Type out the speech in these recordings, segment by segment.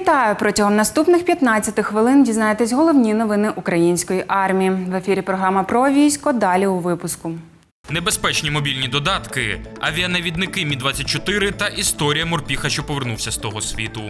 Вітаю! Протягом наступних 15 хвилин дізнаєтесь головні новини української армії. В ефірі програма про військо. Далі у випуску. Небезпечні мобільні додатки, авіанавідники Мі 24 та історія морпіха, що повернувся з того світу.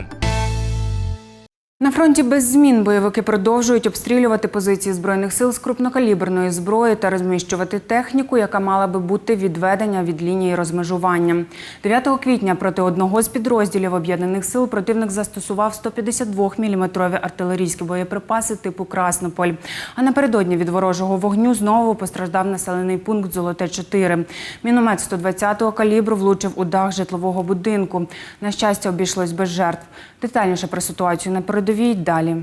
На фронті без змін бойовики продовжують обстрілювати позиції збройних сил з крупнокаліберної зброї та розміщувати техніку, яка мала би бути відведення від лінії розмежування. 9 квітня проти одного з підрозділів об'єднаних сил противник застосував 152 мм артилерійські боєприпаси типу Краснополь. А напередодні від ворожого вогню знову постраждав населений пункт Золоте 4 Міномет 120-го калібру влучив у дах житлового будинку. На щастя, обійшлось без жертв. Детальніше про ситуацію на передовій далі.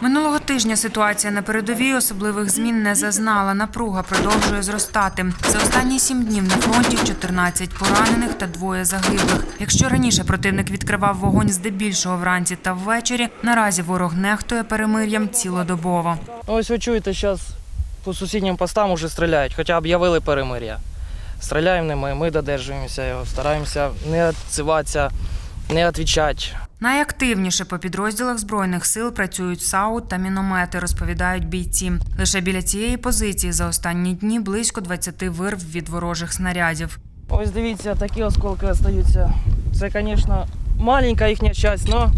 Минулого тижня ситуація на передовій особливих змін не зазнала. Напруга продовжує зростати. За останні сім днів на фронті 14 поранених та двоє загиблих. Якщо раніше противник відкривав вогонь здебільшого вранці та ввечері, наразі ворог нехтує перемир'ям цілодобово. Ось ви чуєте, зараз по сусіднім постам уже стріляють, хоча об'явили перемир'я. Стріляємо не ми, ми додержуємося його, стараємося не відсиватися, не відповідати. Найактивніше по підрозділах збройних сил працюють САУ та міномети, розповідають бійці. Лише біля цієї позиції за останні дні близько 20 вирв від ворожих снарядів. Ось дивіться, такі осколки залишаються. Це, звісно, маленька їхня частина, але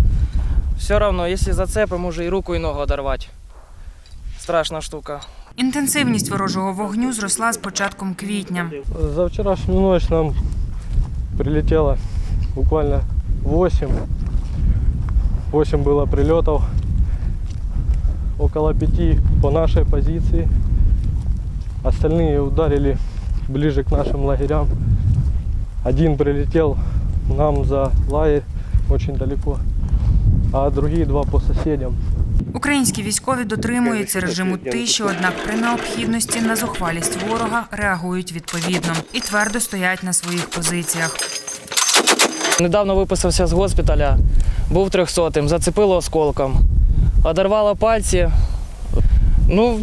все одно, якщо зацепимо, може і руку, і ногу одорвати. Страшна штука. Інтенсивність ворожого вогню зросла з початком квітня. За вчорашню ночь нам прилетело буквально 8. 8 было прилетов. Около 5 по нашей позиции. Остальные ударили ближе к нашим лагерям. Один прилетел нам за лагерь очень далеко, а другие два по соседям. Українські військові дотримуються режиму тиші, однак при необхідності на зухвалість ворога реагують відповідно і твердо стоять на своїх позиціях. Недавно виписався з госпіталя, був трьохсотим, зацепило осколком, одорвало пальці. Ну,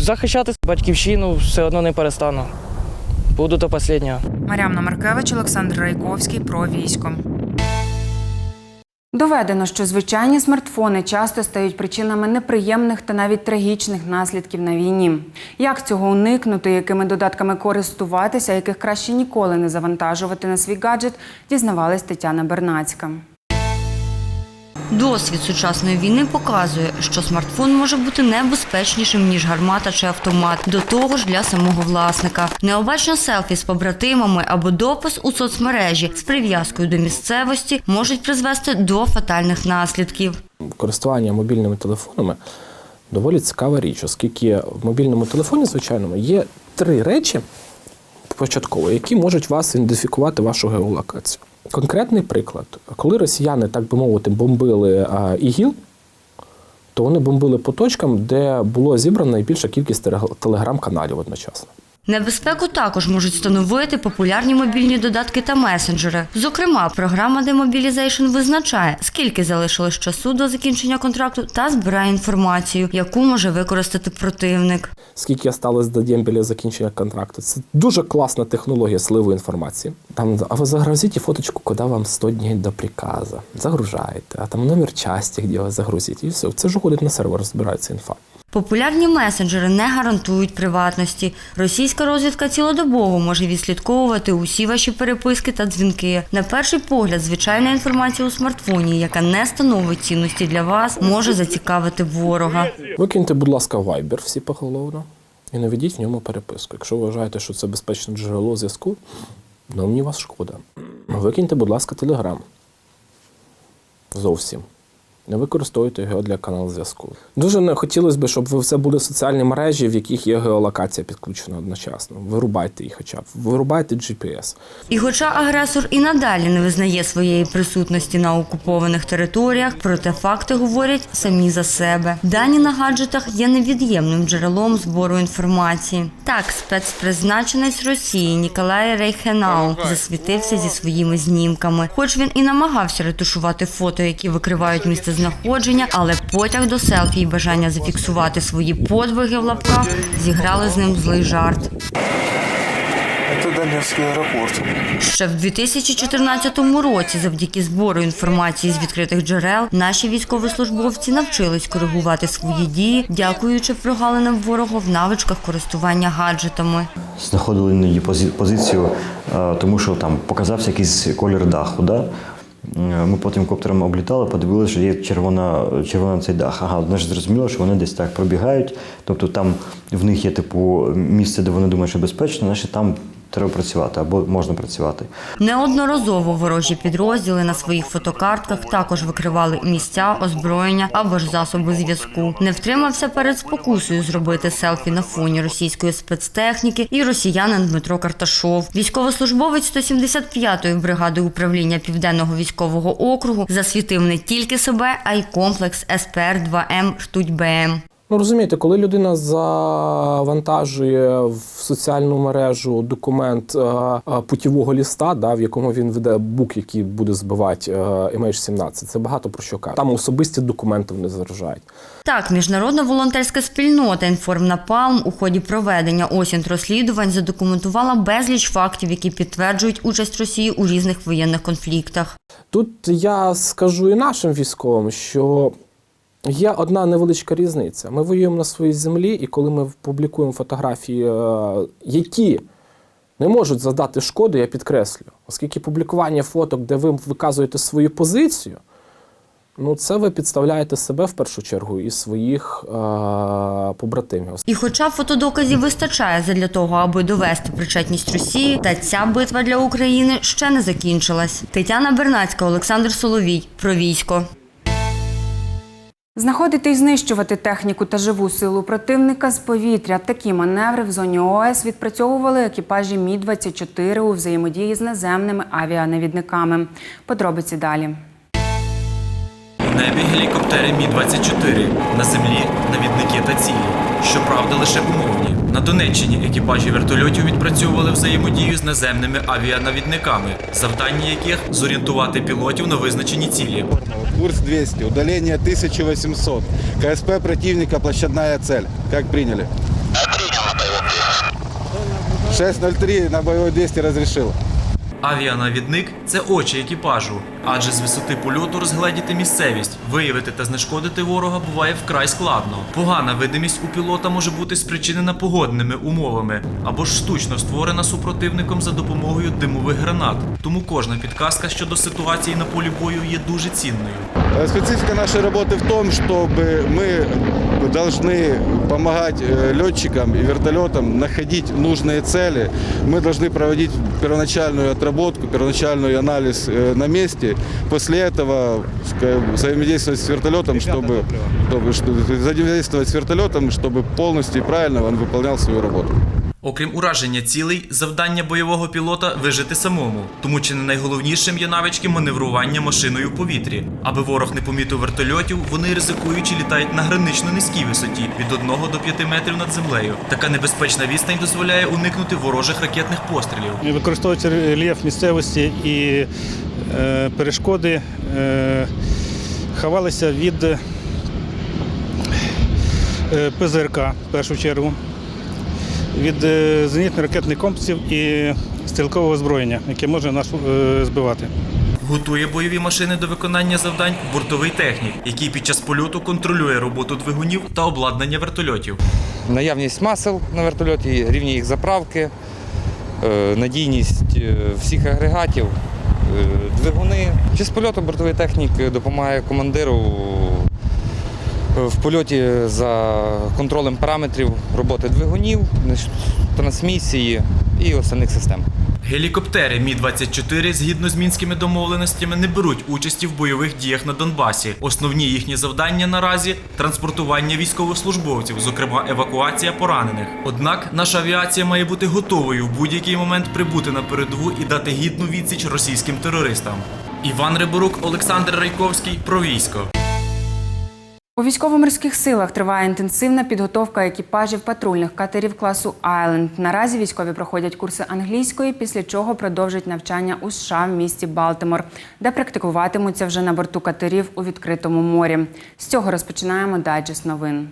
захищати батьківщину все одно не перестану. Буду до останнього. Мар'яна Маркевич, Олександр Райковський про військо. Доведено, що звичайні смартфони часто стають причинами неприємних та навіть трагічних наслідків на війні. Як цього уникнути, якими додатками користуватися, яких краще ніколи не завантажувати на свій гаджет, дізнавалась Тетяна Бернацька. Досвід сучасної війни показує, що смартфон може бути небезпечнішим ніж гармата чи автомат. До того ж, для самого власника. Необачно селфі з побратимами або допис у соцмережі з прив'язкою до місцевості можуть призвести до фатальних наслідків. користування мобільними телефонами доволі цікава річ, оскільки в мобільному телефоні, звичайному, є три речі початково, які можуть вас ідентифікувати вашу геолокацію. Конкретний приклад, коли росіяни, так би мовити, бомбили ІГІЛ, то вони бомбили по точкам, де було зібрано найбільша кількість телеграм-каналів одночасно. Небезпеку також можуть становити популярні мобільні додатки та месенджери. Зокрема, програма Demobilization визначає, скільки залишилось часу до закінчення контракту та збирає інформацію, яку може використати противник. скільки осталось до дембеля закінчення контракту. Це дуже класна технологія сливу інформації. Там, а ви загрузите фоточку, куди вам 100 днів до приказу. Загружаєте, а там номер часті, де ви загрузите, і все. Це ж уходить на сервер, збирається інфа. Популярні месенджери не гарантують приватності. Російська розвідка цілодобово може відслідковувати усі ваші переписки та дзвінки. На перший погляд, звичайна інформація у смартфоні, яка не становить цінності для вас, може зацікавити ворога. Викиньте, будь ласка, Viber всі поголовно і наведіть в ньому переписку. Якщо вважаєте, що це безпечне джерело зв'язку, ну мені вас шкода. Викиньте, будь ласка, Telegram. Зовсім. Не використовуйте його для каналу зв'язку. Дуже не хотілося б, щоб ви все були соціальні мережі, в яких є геолокація підключена одночасно. Вирубайте їх хоча б. Вирубайте GPS. І хоча агресор і надалі не визнає своєї присутності на окупованих територіях, проте факти говорять самі за себе. Дані на гаджетах є невід'ємним джерелом збору інформації. Так, спецпризначенець Росії Ніколай Рейхенау засвітився зі своїми знімками. Хоч він і намагався ретушувати фото, які викривають місце знаходження, але потяг до селфі і бажання зафіксувати свої подвиги в лапках зіграли з ним злий жарт. Ще в 2014 році, завдяки збору інформації з відкритих джерел, наші військовослужбовці навчились коригувати свої дії, дякуючи прогалинам ворога в навичках користування гаджетами. знаходили іноді пози- позицію, е, тому що там показався якийсь колір даху. Да? Е, Ми потім коптером облітали, подивилися, що є червона, червона цей дах. Ага, значить зрозуміло, що вони десь так пробігають. Тобто там в них є типу місце, де вони думають, що безпечно, наші там треба працювати або можна працювати. Неодноразово ворожі підрозділи на своїх фотокартках також викривали місця, озброєння або ж засоби зв'язку. Не втримався перед спокусою зробити селфі на фоні російської спецтехніки і росіянин Дмитро Карташов. Військовослужбовець 175-ї бригади управління південного військового округу засвітив не тільки себе, а й комплекс СПР 2М Ртуть БМ. Ну розумієте, коли людина завантажує в соціальну мережу документ е, е, путівого ліста, да, в якому він веде бук, який буде збивати е, MH17, це багато про що каже. Там особисті документи не заражають. Так, міжнародна волонтерська спільнота «Інформнапалм» у ході проведення осінь розслідувань задокументувала безліч фактів, які підтверджують участь Росії у різних воєнних конфліктах. Тут я скажу і нашим військовим, що є одна невеличка різниця. Ми воюємо на своїй землі, і коли ми публікуємо фотографії, е, які не можуть завдати шкоди, я підкреслю, оскільки публікування фоток, де ви виказуєте свою позицію, ну це ви підставляєте себе в першу чергу і своїх е, побратимів. І хоча фотодоказів вистачає задля того, аби довести причетність Росії, та ця битва для України ще не закінчилась. Тетяна Бернацька, Олександр Соловій. Про військо. Знаходити і знищувати техніку та живу силу противника з повітря. Такі маневри в зоні ООС відпрацьовували екіпажі Мі-24 у взаємодії з наземними авіанавідниками. Подробиці далі. У небі гелікоптери Мі-24, на землі навідники та цілі. Щоправда, лише умовні. На Донеччині екіпажі вертольотів відпрацьовували взаємодію з наземними авіанавідниками, завдання яких зорієнтувати пілотів на визначені цілі. Курс 200, удалення 1800. КСП противника, площадная цель. Як прийняли? 6.03 на боевой 200 разрешил. Авіанавідник це очі екіпажу, адже з висоти польоту розгледіти місцевість, виявити та знешкодити ворога буває вкрай складно. Погана видимість у пілота може бути спричинена погодними умовами або ж штучно створена супротивником за допомогою димових гранат. Тому кожна підказка щодо ситуації на полі бою є дуже цінною. Э, Специфика нашей работы в том, чтобы мы должны помогать э, летчикам и вертолетам находить нужные цели. Мы должны проводить первоначальную отработку, первоначальный анализ э, на месте. После этого ска- взаимодействовать с вертолетом, чтобы, чтобы, чтобы взаимодействовать с вертолетом, чтобы полностью и правильно он выполнял свою работу. Окрім ураження цілей, завдання бойового пілота вижити самому. Тому чи не найголовнішим є навички маневрування машиною в повітрі. Аби ворог не помітив вертольотів, вони ризикуючи літають на гранично низькій висоті від 1 до 5 метрів над землею. Така небезпечна відстань дозволяє уникнути ворожих ракетних пострілів. Використовується рельєф місцевості і е, перешкоди е, ховалися від е, ПЗРК в першу чергу, від е, зенітно-ракетних комплексів і стрілкового озброєння, яке може нас е, збивати. Готує бойові машини до виконання завдань бортовий технік, який під час польоту контролює роботу двигунів та обладнання вертольотів. наявність масел на вертольоті, рівні їх заправки, е, надійність всіх агрегатів, двигуни. Під час польоту бортовий технік допомагає командиру в польоті за контролем параметрів роботи двигунів, трансмісії і основних систем. Гелікоптери Мі-24 згідно з мінськими домовленостями не беруть участі в бойових діях на Донбасі. Основні їхні завдання наразі транспортування військовослужбовців, зокрема евакуація поранених. Однак наша авіація має бути готовою в будь-який момент прибути на передову і дати гідну відсіч російським терористам. Іван Риборук, Олександр Райковський про військо. У військово-морських силах триває інтенсивна підготовка екіпажів патрульних катерів класу Айленд. Наразі військові проходять курси англійської, після чого продовжать навчання у США в місті Балтимор, де практикуватимуться вже на борту катерів у відкритому морі. З цього розпочинаємо дайджест новин.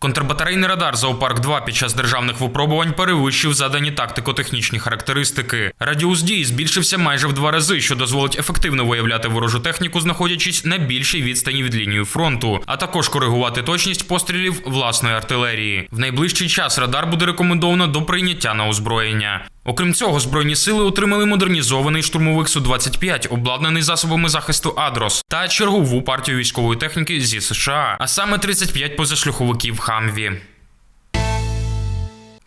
Контрбатарейний радар Зоопарк 2 під час державних випробувань перевищив задані тактико-технічні характеристики. Радіус дії збільшився майже в два рази, що дозволить ефективно виявляти ворожу техніку, знаходячись на більшій відстані від лінії фронту, а також коригувати точність пострілів власної артилерії. В найближчий час радар буде рекомендовано до прийняття на озброєння. Окрім цього, збройні сили отримали модернізований штурмовик Су-25, обладнаний засобами захисту Адрос, та чергову партію військової техніки зі США, а саме 35 позашлюховиків Хамві.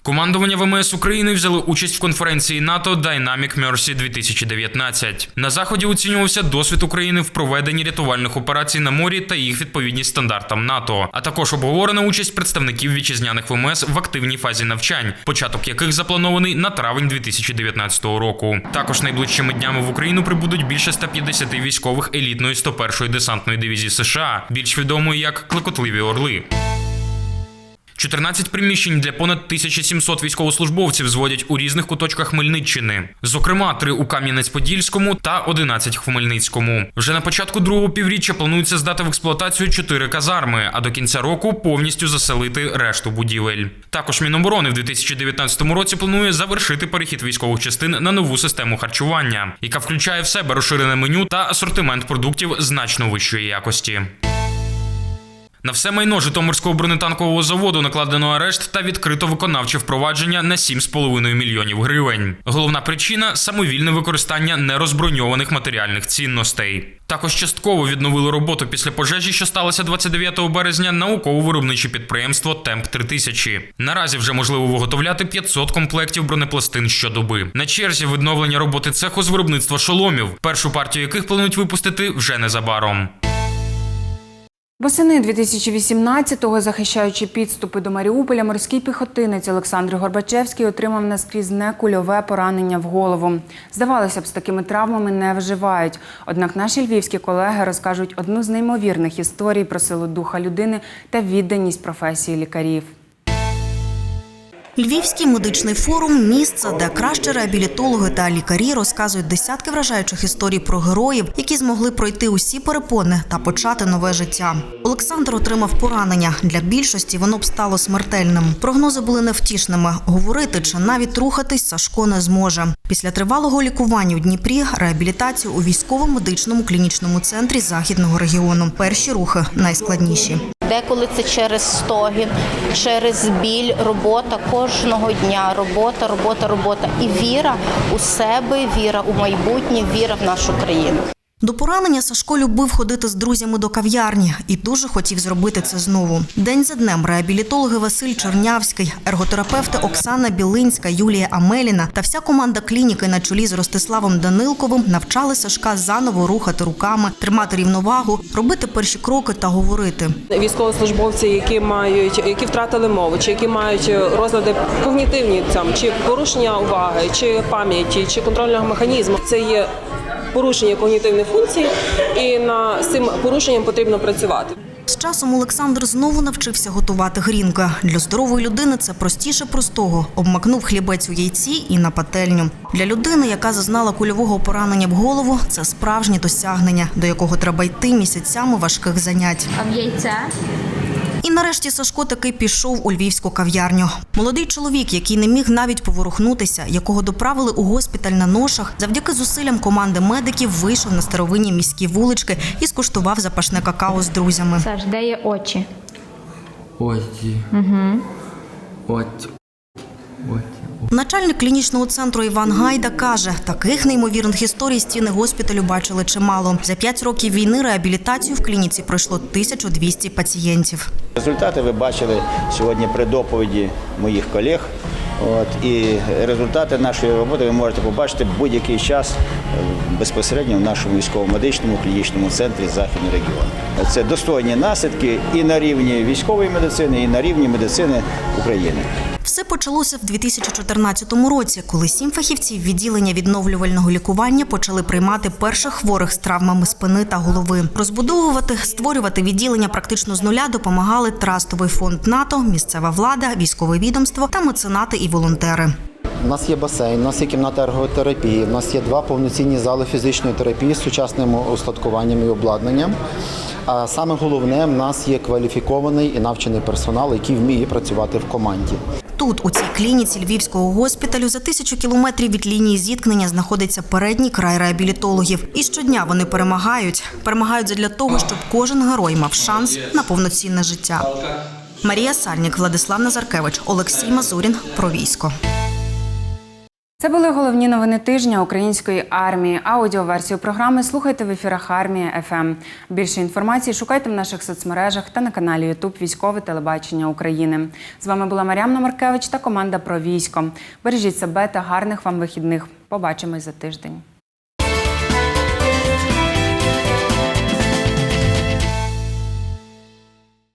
Командування ВМС України взяли участь в конференції НАТО Dynamic Mercy 2019. На заході оцінювався досвід України в проведенні рятувальних операцій на морі та їх відповідність стандартам НАТО, а також обговорена участь представників вітчизняних ВМС в активній фазі навчань, початок яких запланований на травень 2019 року. Також найближчими днями в Україну прибудуть більше 150 військових елітної 101-ї десантної дивізії США, більш відомої як Клекотливі Орли. 14 приміщень для понад 1700 військовослужбовців зводять у різних куточках Хмельниччини. Зокрема, три у Кам'янець-Подільському та 11 в Хмельницькому. Вже на початку другого півріччя планується здати в експлуатацію чотири казарми, а до кінця року повністю заселити решту будівель. Також Міноборони в 2019 році планує завершити перехід військових частин на нову систему харчування, яка включає в себе розширене меню та асортимент продуктів значно вищої якості. На все майно Житомирського бронетанкового заводу накладено арешт та відкрито виконавче впровадження на 7,5 мільйонів гривень. Головна причина самовільне використання нерозброньованих матеріальних цінностей. Також частково відновили роботу після пожежі, що сталося 29 березня, науково-виробниче підприємство Темп 3000 Наразі вже можливо виготовляти 500 комплектів бронепластин щодоби. На черзі відновлення роботи цеху з виробництва шоломів, першу партію яких планують випустити вже незабаром. Восени 2018-го, захищаючи підступи до Маріуполя, морський піхотинець Олександр Горбачевський отримав наскрізне кульове поранення в голову. Здавалося б, з такими травмами не вживають. Однак наші львівські колеги розкажуть одну з неймовірних історій про силу духа людини та відданість професії лікарів. Львівський медичний форум місце, де кращі реабілітологи та лікарі розказують десятки вражаючих історій про героїв, які змогли пройти усі перепони та почати нове життя. Олександр отримав поранення. Для більшості воно б стало смертельним. Прогнози були невтішними. Говорити чи навіть рухатись Сашко не зможе. Після тривалого лікування у Дніпрі реабілітацію у військово-медичному клінічному центрі західного регіону. Перші рухи найскладніші. Деколи це через стогін, через біль, робота кожного дня, робота, робота, робота. І віра у себе, віра у майбутнє, віра в нашу країну. До поранення Сашко любив ходити з друзями до кав'ярні і дуже хотів зробити це знову. День за днем реабілітологи Василь Чернявський, ерготерапевти Оксана Білинська, Юлія Амеліна та вся команда клініки на чолі з Ростиславом Данилковим навчали Сашка заново рухати руками, тримати рівновагу, робити перші кроки та говорити. Військовослужбовці, які мають, які втратили мову, чи які мають розлади когнітивні там, чи порушення уваги, чи пам'яті, чи контрольного механізму, це є порушення когнітивних функцій, і на з цим порушенням потрібно працювати. З часом Олександр знову навчився готувати грінка. Для здорової людини це простіше простого. Обмакнув хлібець у яйці і на пательню. Для людини, яка зазнала кульового поранення в голову, це справжнє досягнення, до якого треба йти місяцями важких занять. А в яйце? І нарешті Сашко таки пішов у львівську кав'ярню. Молодий чоловік, який не міг навіть поворухнутися, якого доправили у госпіталь на ношах, завдяки зусиллям команди медиків вийшов на старовинні міські вулички і скуштував запашне какао з друзями. Саш, де є очі? Оті. Угу. Оті. Оті. Начальник клінічного центру Іван Гайда каже, таких неймовірних історій стіни госпіталю бачили чимало. За п'ять років війни реабілітацію в клініці пройшло 1200 пацієнтів. Результати ви бачили сьогодні при доповіді моїх колег. От, і результати нашої роботи ви можете побачити будь-який час е, безпосередньо в нашому військово-медичному клінічному центрі Західний регіон. Це достойні наслідки і на рівні військової медицини, і на рівні медицини України. Все почалося в 2014 році, коли сім фахівців відділення відновлювального лікування почали приймати перших хворих з травмами спини та голови. Розбудовувати, створювати відділення практично з нуля допомагали Трастовий фонд НАТО, місцева влада, військове відомство та меценати і волонтери. У нас є басейн, у нас є кімната ерготерапії, у нас є два повноцінні зали фізичної терапії з сучасним устаткуванням і обладнанням. А саме головне, в нас є кваліфікований і навчений персонал, який вміє працювати в команді. Тут, у цій клініці львівського госпіталю, за тисячу кілометрів від лінії зіткнення знаходиться передній край реабілітологів. І щодня вони перемагають. Перемагають задля того, щоб кожен герой мав шанс на повноцінне життя. Марія Сальнік, Владислав Назаркевич, Олексій Мазурін. Про військо. Це були головні новини тижня української армії. Аудіоверсію програми слухайте в ефірах Армія ФМ. Більше інформації шукайте в наших соцмережах та на каналі Ютуб Військове телебачення України. З вами була Мар'яна Маркевич та команда про військо. Бережіть себе та гарних вам вихідних. Побачимось за тиждень.